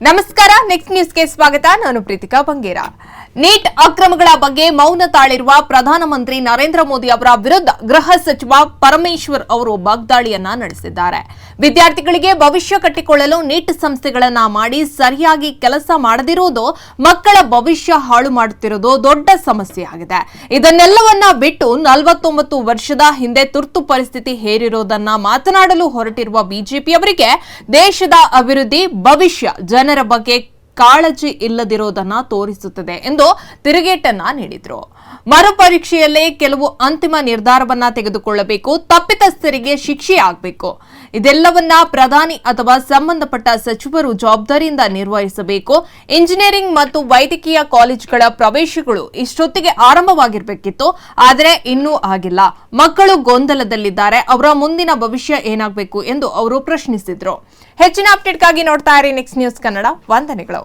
ನಮಸ್ಕಾರ ನೆಕ್ಸ್ಟ್ ನ್ಯೂಸ್ಗೆ ಸ್ವಾಗತ. ನಾನು ಪ್ರೀತಿಕಾ ಬಂಗೇರ. ನೀಟ್ ಅಕ್ರಮಗಳ ಬಗ್ಗೆ ಮೌನ ತಾಳಿರುವ ಪ್ರಧಾನಮಂತ್ರಿ ನರೇಂದ್ರ ಮೋದಿ ಅವರ ವಿರುದ್ಧ ಗೃಹ ಸಚಿವ ಪರಮೇಶ್ವರ್ ಅವರು ವಾಗ್ದಾಳಿಯನ್ನ ನಡೆಸಿದ್ದಾರೆ. ವಿದ್ಯಾರ್ಥಿಗಳಿಗೆ ಭವಿಷ್ಯ ಕಟ್ಟಿಕೊಳ್ಳಲು ನೀಟ್ ಸಂಸ್ಥೆಗಳನ್ನ ಮಾಡಿ ಸರಿಯಾಗಿ ಕೆಲಸ ಮಾಡದಿರುವುದು ಮಕ್ಕಳ ಭವಿಷ್ಯ ಹಾಳು ಮಾಡುತ್ತಿರುವುದು ದೊಡ್ಡ ಸಮಸ್ಯೆಯಾಗಿದೆ ಇದನ್ನೆಲ್ಲವನ್ನ ಬಿಟ್ಟು ನಲವತ್ತೊಂಬತ್ತು ವರ್ಷದ ಹಿಂದೆ ತುರ್ತು ಪರಿಸ್ಥಿತಿ ಹೇರಿರುವುದನ್ನ ಮಾತನಾಡಲು ಹೊರಟಿರುವ ಬಿಜೆಪಿಯವರಿಗೆ ದೇಶದ ಅಭಿವೃದ್ಧಿ, ಭವಿಷ್ಯ ಜನರ ಬಗ್ಗೆ ಕಾಳಜಿ ಇಲ್ಲದಿರೋದನ್ನ ತೋರಿಸುತ್ತದೆ ಎಂದು ತಿರುಗೇಟನ್ನ ನೀಡಿದ್ರು. ಮರುಪರೀಕ್ಷೆಯಲ್ಲೇ ಕೆಲವು ಅಂತಿಮ ನಿರ್ಧಾರವನ್ನ ತೆಗೆದುಕೊಳ್ಳಬೇಕು, ತಪ್ಪಿತಸ್ಥರಿಗೆ ಶಿಕ್ಷೆ ಆಗಬೇಕು. ಇದೆಲ್ಲವನ್ನ ಪ್ರಧಾನಿ ಅಥವಾ ಸಂಬಂಧಪಟ್ಟ ಸಚಿವರು ಜವಾಬ್ದಾರಿಯಿಂದ ನಿರ್ವಹಿಸಬೇಕು. ಇಂಜಿನಿಯರಿಂಗ್ ಮತ್ತು ವೈದ್ಯಕೀಯ ಕಾಲೇಜುಗಳ ಪ್ರವೇಶಗಳು ಇಷ್ಟೊತ್ತಿಗೆ ಆರಂಭವಾಗಿರಬೇಕಿತ್ತು, ಆದರೆ ಇನ್ನೂ ಆಗಿಲ್ಲ. ಮಕ್ಕಳು ಗೊಂದಲದಲ್ಲಿದ್ದಾರೆ, ಅವರ ಮುಂದಿನ ಭವಿಷ್ಯ ಏನಾಗಬೇಕು ಎಂದು ಅವರು ಪ್ರಶ್ನಿಸಿದ್ರು. ಹೆಚ್ಚಿನ ಅಪ್ಡೇಟ್ಗಾಗಿ ನೋಡ್ತಾ ಇರಿ ನೆಕ್ಸ್ಟ್ ನ್ಯೂಸ್ ಕನ್ನಡ ವಂದನೆಗಳು.